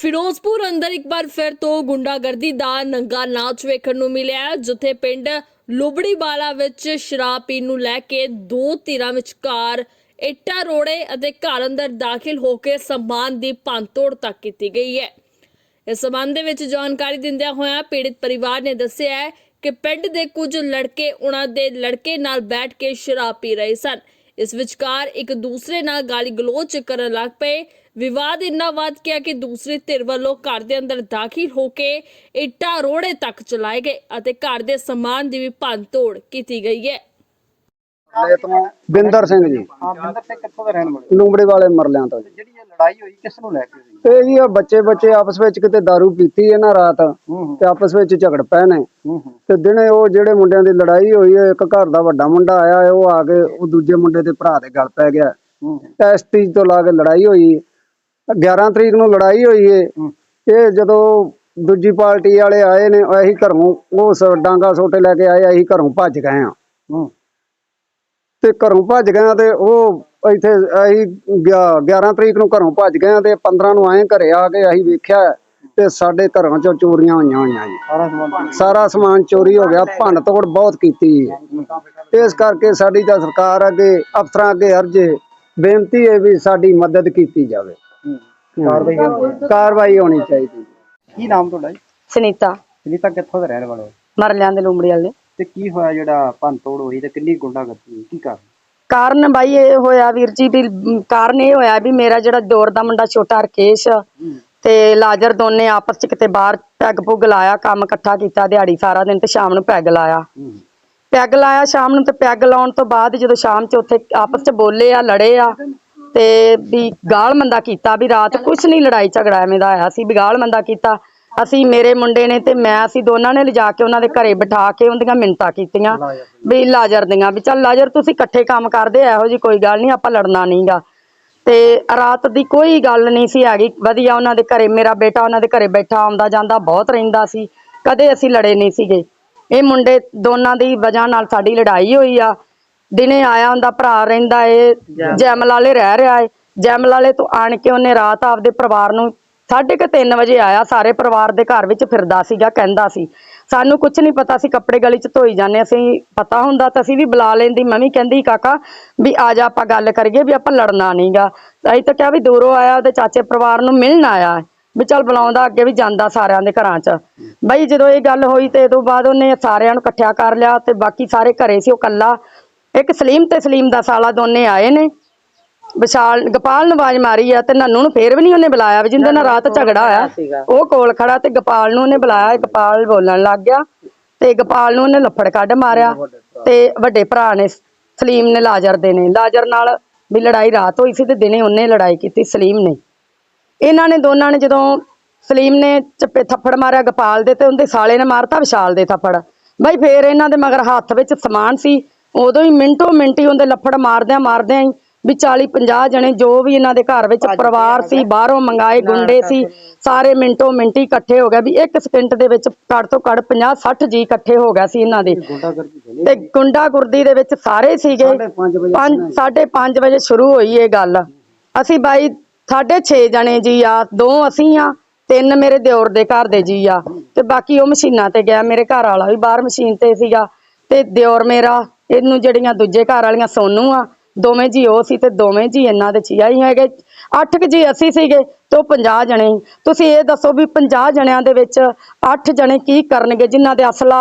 ਫਿਰੋਜ਼ਪੁਰ ਅੰਦਰ ਇੱਕ ਵਾਰ ਫਿਰ ਤੋਂ ਗੁੰਡਾਗਰਦੀ ਦਾ ਨੰਗਾ ਨਾਚ ਵੇਖਣ ਨੂੰ ਮਿਲਿਆ ਜਿੱਥੇ ਪਿੰਡ ਲੁਬੜੀਵਾਲਾ ਵਿੱਚ ਸ਼ਰਾਬ ਪੀਣ ਨੂੰ ਲੈ ਕੇ ਦੋ ਧਿਰਾਂ ਵਿਚਕਾਰ ਇੱਟਾਂ, ਰੋੜੇ ਅਤੇ ਘਰ ਅੰਦਰ ਦਾਖਲ ਹੋ ਕੇ ਸਮਾਨ ਦੀ ਭੰਨਤੋੜ ਤੱਕ ਕੀਤੀ ਗਈ ਹੈ। ਇਸ ਸਬੰਧ ਦੇ ਵਿੱਚ ਜਾਣਕਾਰੀ ਦਿੰਦਿਆਂ ਹੋਇਆਂ ਪੀੜਿਤ ਪਰਿਵਾਰ ਨੇ ਦੱਸਿਆ ਹੈ ਕਿ ਪਿੰਡ ਦੇ ਕੁਝ ਲੜਕੇ ਉਹਨਾਂ ਦੇ ਲੜਕੇ ਨਾਲ ਬੈਠ ਕੇ ਸ਼ਰਾਬ ਪੀ ਰਹੇ ਸਨ। ਇਸ ਵਿਚਕਾਰ ਇੱਕ ਦੂਸਰੇ ਨਾਲ ਗਾਲੀ ਗਲੋਚ ਕਰਨ ਲੱਗ ਪਏ। ਵਿਵਾਦ ਇੰਨਾ ਵੱਧ ਗਿਆ ਕਿ ਦੂਸਰੀ ਧਿਰ ਵੱਲੋਂ ਘਰ ਦੇ ਅੰਦਰ ਦਾਖਲ ਹੋ ਕੇ ਇੱਟਾਂ ਰੋੜੇ ਤੱਕ ਚਲਾਏ ਗਏ ਅਤੇ ਘਰ ਦੇ ਸਮਾਨ ਦੀ ਵੀ ਭੰਨਤੋੜ ਕੀਤੀ ਗਈ ਹੈ। ਲੈ ਤੋਂ ਬਿੰਦਰ ਸਿੰਘ ਜੀ। ਹਾਂ ਬਿੰਦਰ ਸਿੰਘ ਕਿੱਥੋਂ ਦੇ ਰਹਿਣ ਵਾਲੇ? ਲੂੰਬੜੇ ਵਾਲੇ ਮਰਲਿਆਂ ਤੋਂ। ਜੀ ਜਿਹੜੀ ਇਹ ਲੜਾਈ ਹੋਈ ਕਿਸ ਨੂੰ ਲੈ ਕੇ ਹੋਈ? ਇਹ ਜੀ ਆ ਬੱਚੇ ਬੱਚੇ ਆਪਸ ਵਿੱਚ ਕਿਤੇ दारू ਪੀਤੀ ਹੈ ਨਾ ਰਾਤ ਤੇ ਆਪਸ ਵਿੱਚ ਝਗੜ ਪਏ ਨੇ। ਤੇ ਦਿਨੇ ਉਹ ਜਿਹੜੇ ਮੁੰਡਿਆਂ ਦੀ ਲੜਾਈ ਹੋਈ ਹੈ ਇੱਕ ਘਰ ਦਾ ਵੱਡਾ ਮੁੰਡਾ ਆਇਆ ਉਹ ਆ ਕੇ ਉਹ ਦੂਜੇ ਮੁੰਡੇ ਦੇ ਭਰਾ ਦੇ ਗਲ ਪੈ ਗਿਆ। ਇਸ ਤੀਜ ਤੋਂ ਲਾ ਕੇ ਲੜਾਈ ਹੋਈ। 11 ਤਰੀਕ ਨੂੰ ਲੜਾਈ ਹੋਈ ਹੂੰ। ਇਹ ਜਦੋਂ ਦੂਜੀ ਪਾਰਟੀ ਵਾਲੇ ਆਏ ਨੇ ਅਸੀਂ ਘਰੋਂ ਉਹ ਡਾਂਗਾ ਸੋਟੇ ਲੈ ਕੇ ਆਏ ਅਸੀਂ ਘਰੋਂ ਭੱਜ ਗਏ ਆ। ਤੇ ਘਰੋਂ ਭੱਜ ਗਏ ਤੇ ਉਹ ਇੱਥੇ ਅਸੀਂ ਗਿਆ- 11 ਤਰੀਕ ਨੂੰ ਘਰੋਂ ਭੱਜ ਗਏ ਤੇ 15 ਨੂੰ ਆਏ ਘਰੇ ਆ ਕੇ ਅਸੀਂ ਵੇਖਿਆ ਤੇ ਸਾਡੇ ਘਰਾਂ ਚੋਂ ਚੋਰੀਆਂ ਹੋਈਆਂ ਹੋਈਆਂ ਜੀ। ਸਾਰਾ ਸਮਾਨ ਸਾਰਾ ਸਮਾਨ ਚੋਰੀ ਹੋ ਗਿਆ ਭੰਨ ਤੋੜ ਬਹੁਤ ਕੀਤੀ। ਇਸ ਕਰਕੇ ਸਾਡੀ ਤਾਂ ਸਰਕਾਰ ਅੱਗੇ ਅਫਸਰਾਂ ਅੱਗੇ ਅਰਜ਼ ਬੇਨਤੀ ਹੈ ਵੀ ਸਾਡੀ ਮਦਦ ਕੀਤੀ ਜਾਵੇ। ਕਾਰਵਾਈ ਹੋਣੀ ਚਾਹੀਦੀ ਕੀ ਨਾਮ ਤੁਹਾਡਾ ਜੀ? ਸੁਨੀਤਾ। ਸੁਨੀਤਾ ਕਿੱਥੋਂ ਦੇ ਰਹਿਣ ਵਾਲੇ ਹੋ? ਮਰਲਿਆਂ ਦੇ ਲੂੰਬੜੀ ਵਾਲੇ। ਤੇ ਕੀ ਹੋਇਆ ਜਿਹੜਾ ਭੰਨ ਤੋੜ ਹੋਈ ਤੇ ਕਿੰਨੀ ਗੁੰਡਾਗਰਦੀ ਹੋਈ? ਕੀ ਕਾਰਨ? ਕਾਰਨ ਬਾਈ ਇਹ ਹੋਇਆ ਵੀਰ ਜੀ ਵੀ ਕਾਰਨ ਇਹ ਹੋਇਆ ਵੀ ਮੇਰਾ ਜਿਹੜਾ ਦੌਰ ਦਾ ਮੁੰਡਾ ਛੋਟਾ ਰਕੇਸ਼ ਤੇ ਲਾਜਰ ਦੋਨੇ ਆਪਸ ਚ ਕਿਤੇ ਬਾਹਰ ਪੈਗ ਪੁੱਗ ਲਾਇਆ ਕੰਮ ਇਕੱਠਾ ਕੀਤਾ ਦਿਹਾੜੀ ਸਾਰਾ ਦਿਨ ਤੇ ਸ਼ਾਮ ਨੂੰ ਪੈਗ ਲਾਇਆ। ਹੂੰ। ਪੈਗ ਲਾਇਆ ਸ਼ਾਮ ਨੂੰ ਤੇ ਪੈਗ ਲਾਉਣ ਤੋਂ ਬਾਅਦ ਜਦੋਂ ਸ਼ਾਮ ਚ ਉੱਥੇ ਆਪਸ ਚ ਬੋਲੇ ਆ ਲੜੇ ਆ ਤੇ ਵੀ ਗਾਲ ਮੰਦਾ ਕੀਤਾ ਵੀ ਰਾਤ ਕੁਛ ਨਹੀਂ ਲੜਾਈ ਝਗੜਾ ਐਵੇਂ ਦਾ ਆਇਆ ਸੀ ਵੀ ਗਾਲ ਮੰਦਾ ਕੀਤਾ ਅਸੀਂ ਮੇਰੇ ਮੁੰਡੇ ਨੇ ਤੇ ਮੈਂ, ਅਸੀਂ ਦੋਨਾਂ ਨੇ ਲਿਜਾ ਕੇ ਉਹਨਾਂ ਦੇ ਘਰੇ ਬਿਠਾ ਕੇ ਉਹਦੀਆਂ ਮਿੰਟਾਂ ਕੀਤੀਆਂ ਵੀ ਲਾਜਰ ਦੀਆਂ ਵੀ ਚੱਲ ਲਾਜਰ ਤੁਸੀਂ ਇਕੱਠੇ ਕੰਮ ਕਰਦੇ, ਇਹੋ ਜੀ ਕੋਈ ਗੱਲ ਨਹੀਂ, ਆਪਾਂ ਲੜਨਾ ਨਹੀਂਗਾ। ਤੇ ਰਾਤ ਦੀ ਕੋਈ ਗੱਲ ਨਹੀਂ ਸੀ ਹੈਗੀ, ਵਧੀਆ ਉਹਨਾਂ ਦੇ ਘਰੇ, ਮੇਰਾ ਬੇਟਾ ਉਹਨਾਂ ਦੇ ਘਰੇ ਬੈਠਾ, ਆਉਂਦਾ ਜਾਂਦਾ, ਬਹੁਤ ਰਹਿੰਦਾ ਸੀ, ਕਦੇ ਅਸੀਂ ਲੜੇ ਨਹੀਂ ਸੀਗੇ। ਇਹ ਮੁੰਡੇ ਦੋਨਾਂ ਦੀ ਵਜ੍ਹਾ ਨਾਲ ਸਾਡੀ ਲੜਾਈ ਹੋਈ ਆ। ਦਿਨੇ ਆਇਆ ਹੁੰਦਾ ਭਰਾ ਰਹਿੰਦਾ ਏ ਜੈਮਲਾਲੇ ਰਹਿ ਰਿਹਾ ਏ। ਜੈਮਲਾਲੇ ਤੋਂ ਆਣ ਕੇ ਉਹਨੇ ਰਾਤ ਆਪਦੇ ਪਰਿਵਾਰ ਨੂੰ ਸਾਢੇ ਕੁ ਤਿੰਨ ਵਜੇ ਆਇਆ, ਸਾਰੇ ਪਰਿਵਾਰ ਦੇ ਘਰ ਵਿੱਚ ਫਿਰਦਾ ਸੀਗਾ, ਕਹਿੰਦਾ ਸੀ, ਸਾਨੂੰ ਕੁਝ ਨਹੀਂ ਪਤਾ ਸੀ ਕੱਪੜੇ ਗਲੀ 'ਚ ਧੋਈ ਜਾਂਦੇ ਅਸੀਂ ਪਤਾ ਹੁੰਦਾ ਤਾਂ ਅਸੀਂ ਵੀ ਬੁਲਾ ਲੈਂਦੀ। ਮੈਂ ਵੀ ਕਹਿੰਦੀ, ਕਾਕਾ, ਵੀ ਆ ਜਾ, ਆਪਾਂ ਗੱਲ ਕਰੀਏ ਵੀ ਆਪਾਂ ਲੜਨਾ ਨਹੀਂਗਾ ਅਸੀਂ ਤਾਂ ਕਿਹਾ ਵੀ ਦੂਰੋਂ ਆਇਆ, ਉਹਦੇ ਚਾਚੇ ਪਰਿਵਾਰ ਨੂੰ ਮਿਲਣ ਆਇਆ ਵੀ ਚੱਲ ਬੁਲਾਉਂਦਾ ਅੱਗੇ ਵੀ ਜਾਂਦਾ ਸਾਰਿਆਂ ਦੇ ਘਰਾਂ 'ਚ। ਬਈ ਜਦੋਂ ਇਹ ਗੱਲ ਹੋਈ ਤੇ ਇਹ ਤੋਂ ਬਾਅਦ ਉਹਨੇ ਸਾਰਿਆਂ ਨੂੰ ਇਕੱਠਿਆ ਕਰ ਲਿਆ ਤੇ ਬਾਕੀ ਸਾਰੇ ਘਰੇ ਸੀ ਉਹ ਕੱਲਾ ਇੱਕ ਸਲੀਮ ਤੇ ਸਲੀਮ ਦਾ ਸਾਲਾ ਦੋਨੇ ਆਏ ਨੇ। ਵਿਸ਼ਾਲ ਗੋਪਾਲ ਨੂੰ ਆਵਾਜ਼ ਮਾਰੀ ਆ ਤੇ ਨੰਨੂ ਨੂੰ ਫੇਰ ਵੀ ਨਹੀਂ ਉਹਨੇ ਬੁਲਾਇਆ ਵੀ ਜਿੰਦੇ ਨਾਲ ਰਾਤ ਝਗੜਾ ਹੋਇਆ ਉਹ ਕੋਲ ਖੜਾ ਤੇ ਗੋਪਾਲ ਨੂੰ ਉਹਨੇ ਬੁਲਾਇਆ ਗੋਪਾਲ ਬੋਲਣ ਲੱਗ ਗਿਆ ਤੇ ਗੋਪਾਲ ਨੂੰ ਉਹਨੇ ਲੱਫੜ ਕੱਢ ਮਾਰਿਆ ਤੇ ਵੱਡੇ ਭਰਾ ਨੇ ਸਲੀਮ ਨੇ ਲਾਜਰ ਦੇ ਨੇ। ਲਾਜਰ ਨਾਲ ਵੀ ਲੜਾਈ ਰਾਤ ਹੋਈ ਸੀ ਤੇ ਦਿਨੇ ਉਹਨੇ ਲੜਾਈ ਕੀਤੀ ਸਲੀਮ ਨੇ। ਇਹਨਾਂ ਨੇ ਦੋਨਾਂ ਨੇ ਜਦੋਂ ਸਲੀਮ ਨੇ ਚੱਪੇ ਥੱਪੜ ਮਾਰਿਆ ਗੋਪਾਲ ਦੇ ਤੇ ਉਹਦੇ ਸਾਲੇ ਨੇ ਮਾਰਤਾ ਵਿਸ਼ਾਲ ਦੇ ਥੱਪੜ ਬਈ ਫੇਰ ਇਹਨਾਂ ਦੇ ਮਗਰ ਹੱਥ ਵਿੱਚ ਸਮਾਨ ਸੀ। ਉਦੋਂ ਹੀ ਮਿੰਟੋ ਮਿੰਟੀ ਉਹਦੇ ਲੱਫੜ ਮਾਰਦਿਆਂ ਮਾਰਦਿਆਂ ਹੀ ਵੀ 40 50 ਜਣੇ ਜੋ ਵੀ ਇਹਨਾਂ ਦੇ ਘਰ ਵਿੱਚ ਪਰਿਵਾਰ ਸੀ ਬਾਹਰੋਂ ਮੰਗਾਏ ਗੁੰਡੇ ਸੀ ਸਾਰੇ ਮਿੰਟੋ ਮਿੰਟੀ ਇਕੱਠੇ ਹੋ ਗਏ ਵੀ ਇੱਕ ਸਕਿੰਟ ਦੇ ਵਿੱਚ ਘੱਟ ਤੋਂ ਘੱਟ 50 60 ਜੀ ਇਕੱਠੇ ਹੋ ਗਏ ਸੀ ਇਹਨਾਂ ਦੇ। ਤੇ ਗੁੰਡਾ ਗੁਰਦੀ ਦੇ ਵਿੱਚ ਸਾਰੇ ਸੀਗੇ। 5 ਵਜੇ ਸ਼ੁਰੂ ਹੋਈ ਇਹ ਗੱਲ। ਅਸੀਂ ਬਾਈ ਸਾਢੇ 6 ਜਣੇ ਜੀ ਆ ਦੋ ਅਸੀਂ ਆ ਤਿੰਨ ਮੇਰੇ ਦਿਓਰ ਦੇ ਘਰ ਦੇ ਜੀ ਆ। ਤੇ ਬਾਕੀ ਉਹ ਮਸ਼ੀਨਾਂ ਤੇ ਗਿਆ ਮੇਰੇ ਘਰ ਵਾਲਾ ਵੀ ਬਾਹਰ ਮਸ਼ੀਨ ਤੇ ਸੀਗਾ। ਤੇ ਦਿਓਰ ਮੇਰਾ ਇਹਨੂੰ ਜਿਹੜੀਆਂ ਦੂਜੇ ਘਰ ਵਾਲੀਆਂ ਸੋਨੂ ਆ ਦੋਵੇਂ ਜੀ ਉਹ ਸੀ ਤੇ ਦੋਵੇਂ ਜੀ ਇਹਨਾਂ ਦੇ ਚੀਆ ਹੀ ਹੈਗੇ। ਅੱਠ ਕੁ ਜੀ ਅਸੀਂ ਸੀਗੇ ਤੇ ਉਹ 50 ਜਣੇ। ਤੁਸੀਂ ਇਹ ਦੱਸੋ ਵੀ 50 ਜਣਿਆਂ ਦੇ ਵਿੱਚ ਅੱਠ ਜਣੇ ਕੀ ਕਰਨਗੇ? ਜਿਨ੍ਹਾਂ ਦੇ ਅਸਲਾ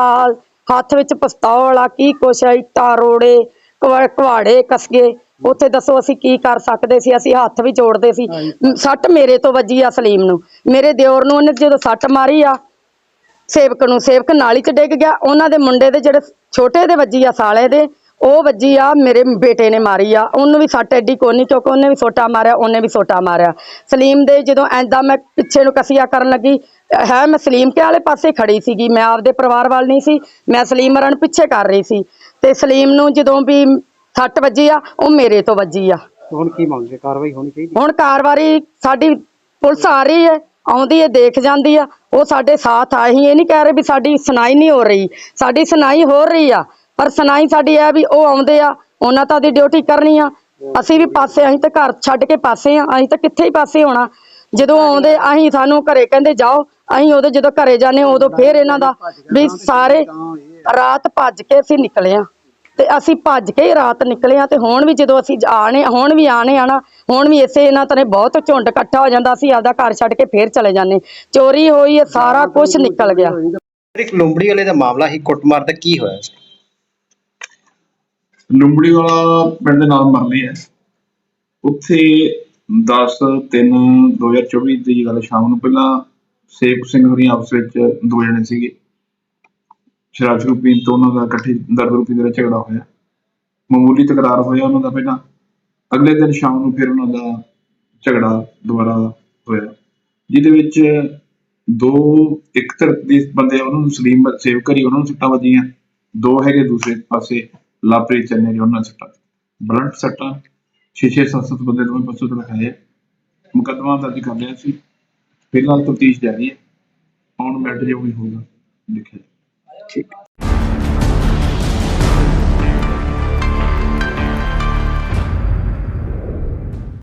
ਹੱਥ ਵਿੱਚ ਪਿਸਤੌਲ ਆ ਕੀ ਕੁਛ ਆ ਇੱਟਾਂ ਰੋੜੇ ਕੁਹਾੜੇ ਕਸਗੇ। ਉੱਥੇ ਦੱਸੋ ਅਸੀਂ ਕੀ ਕਰ ਸਕਦੇ ਸੀ? ਅਸੀਂ ਹੱਥ ਵੀ ਜੋੜਦੇ ਸੀ। ਸੱਟ ਮੇਰੇ ਤੋਂ ਵੱਜੀ ਆ ਸਲੀਮ ਨੂੰ। ਮੇਰੇ ਦਿਓਰ ਨੂੰ ਉਹਨੇ ਜਦੋਂ ਸੱਟ ਮਾਰੀ ਆ ਸੇਵਕ ਨੂੰ ਸੇਵਕ ਨਾਲੀ 'ਚ ਡਿੱਗ ਗਿਆ। ਉਹਨਾਂ ਦੇ ਮੁੰਡੇ ਦੇ ਜਿਹੜੇ ਛੋਟੇ ਦੇ ਵੱਜੀ ਆ ਸਾਲੇ ਦੇ ਉਹ ਵੱਜੀ ਆ ਮੇਰੇ ਬੇਟੇ ਨੇ ਮਾਰੀ ਆ। ਉਹਨੂੰ ਵੀ ਸੱਟ ਐਡੀ ਕੋਨੀ ਕਿਉਂਕਿ ਉਹਨੇ ਵੀ ਸੋਟਾ ਮਾਰਿਆ ਉਹਨੇ ਵੀ ਸੋਟਾ ਮਾਰਿਆ। ਸਲੀਮ ਦੇ ਜਦੋਂ ਐਂਦਾ ਮੈਂ ਪਿੱਛੇ ਨੂੰ ਕਸੀਆ ਕਰਨ ਲੱਗੀ ਹੈ ਮੈਂ ਸਲੀਮ ਕੇ ਵਾਲੇ ਪਾਸੇ ਖੜੀ ਸੀਗੀ। ਮੈਂ ਆਪਦੇ ਪਰਿਵਾਰ ਵੱਲ ਨਹੀਂ ਸੀ ਮੈਂ ਸਲੀਮ ਮਰਨ ਪਿੱਛੇ ਕਰ ਰਹੀ ਸੀ। ਤੇ ਸਲੀਮ ਨੂੰ ਜਦੋਂ ਵੀ ਸੱਟ ਵੱਜੀ ਆ ਉਹ ਮੇਰੇ ਤੋਂ ਵੱਜੀ ਆ। ਹੁਣ ਕੀ ਮੰਗਦੇ ਕਾਰਵਾਈ ਹੋਣੀ ਚਾਹੀਦੀ? ਹੁਣ ਕਾਰਵਾਈ ਸਾਡੀ ਪੁਲਿਸ ਆ ਰਹੀ ਹੈ ਆਉਂਦੀ ਹੈ ਦੇਖ ਜਾਂਦੀ ਆ। ਉਹ ਸਾਡੇ ਸਾਥ ਆ ਅਸੀਂ ਇਹ ਨਹੀਂ ਕਹਿ ਰਹੇ ਵੀ ਸਾਡੀ ਸੁਣਾਈ ਨਹੀਂ ਹੋ ਰਹੀ। ਸਾਡੀ ਸੁਣਾਈ ਹੋ ਰਹੀ ਆ। ਪਰ ਸੁਣਾਈ ਸਾਡੀ ਇਹ ਵੀ ਉਹ ਆਉਂਦੇ ਆ, ਉਹਨਾਂ ਤਾਂ ਦੀ ਡਿਊਟੀ ਕਰਨੀ ਆ। ਅਸੀਂ ਵੀ ਪਾਸੇ, ਅਸੀਂ ਤਾਂ ਘਰ ਛੱਡ ਕੇ ਪਾਸੇ ਆ, ਅਸੀਂ ਤਾਂ ਕਿੱਥੇ ਹੀ ਪਾਸੇ ਹੋਣਾ। ਜਦੋਂ ਆਉਂਦੇ, ਅਸੀਂ ਸਾਨੂੰ ਘਰੇ ਕਹਿੰਦੇ, ਜਾਓ। ਅਸੀਂ ਉਦੋਂ ਜਦੋਂ ਘਰੇ ਜਾਂਦੇ ਉਦੋਂ ਫੇਰ ਇਹਨਾਂ ਦਾ ਵੀ ਸਾਰੇ ਰਾਤ ਭੱਜ ਕੇ ਅਸੀਂ ਨਿਕਲੇ ਆ ਤੇ ਅਸੀਂ ਭੱਜ ਕੇ ਹੀ ਰਾਤ ਨਿਕਲੇ ਆ ਤੇ ਹੁਣ ਵੀ ਜਦੋਂ ਅਸੀਂ ਆਣੇ ਹੁਣ ਵੀ ਆਣੇ ਆ ਨਾ, ਹੁਣ ਵੀ ਇਸੇ ਇਹਨਾਂ ਤਰ੍ਹਾਂ ਬਹੁਤ ਝੁੰਡ ਇਕੱਠਾ ਹੋ ਜਾਂਦਾ, ਅਸੀਂ ਆਪਦਾ ਘਰ ਛੱਡ ਕੇ ਫੇਰ ਚਲੇ ਜਾਂਦੇ ਚੋਰੀ ਹੋਈ ਹੈ, ਸਾਰਾ ਕੁਝ ਨਿਕਲ ਗਿਆ। ਇੱਕ ਲੁੰਬੜੀ ਵਾਲੇ ਦਾ ਮਾਮਲਾ ਹੀ ਕੁੱਟਮਾਰ ਦਾ ਕੀ ਹੋਇਆ ਸੀ? ਲੁੰਬੜੀ ਵਾਲਾ ਪਿੰਡ ਦੇ ਨਾਲ ਮਰਲੀ ਹੈ ਉੱਥੇ 10 3 2024 ਦੀ ਗੱਲ ਸ਼ਾਮ ਨੂੰ ਪਹਿਲਾਂ ਸੇਖ ਸਿੰਘ ਹੋਰੀ ਆਪਸ ਵਿੱਚ ਦੋ ਜਣੇ ਸੀਗੇ। ਸ਼ਰਾਬ ਸ਼ਰੂਬ ਪੀਣ ਤੋਂ ਉਹਨਾਂ ਦਾ ਇਕੱਠੇ ਦਰਦ ਰੂਪੀ ਦੇ ਝਗੜਾ ਹੋਇਆ। ਮਾਮੂਲੀ ਤਕਰਾਰ ਹੋਇਆ ਉਹਨਾਂ ਦਾ ਪਹਿਲਾਂ। ਅਗਲੇ ਦਿਨ ਸ਼ਾਮ ਨੂੰ ਫਿਰ ਉਹਨਾਂ ਦਾ ਝਗੜਾ ਦੁਬਾਰਾ ਹੋਇਆ। ਜਿਹਦੇ ਵਿੱਚ ਦੋ ਇੱਕ ਧਿਰ ਦੇ ਬੰਦੇ ਉਹਨਾਂ ਨੂੰ ਸਲੀਮ ਸੇਵ ਕਰੀ ਉਹਨਾਂ ਨੂੰ ਸੱਟਾਂ ਵੱਜੀਆਂ। ਦੋ ਹੈਗੇ ਦੂਸਰੇ ਪਾਸੇ। ਲਾਪਰੀ ਚੰਨੇ ਨੇ ਉਹਨਾਂ ਸੱਟਾਂ ਬਲੰਟ ਸੱਟਾਂ ਛੇ ਛੇ ਸੱਤ ਸੱਤ ਬੰਦੇ ਦੋਵੇਂ ਪਾਸੋਂ ਤੋਂ ਲਿਖਾਏ ਮੁਕੱਦਮਾ ਦਰਜ ਕਰ ਲਿਆ ਸੀ। ਫਿਲਹਾਲ ਤਫਤੀਸ਼ ਜਾਰੀ ਹੈ। ਆਉਣ ਮੈਟਰ ਜੋ ਵੀ ਹੋਊਗਾ ਲਿਖਿਆ ਠੀਕ।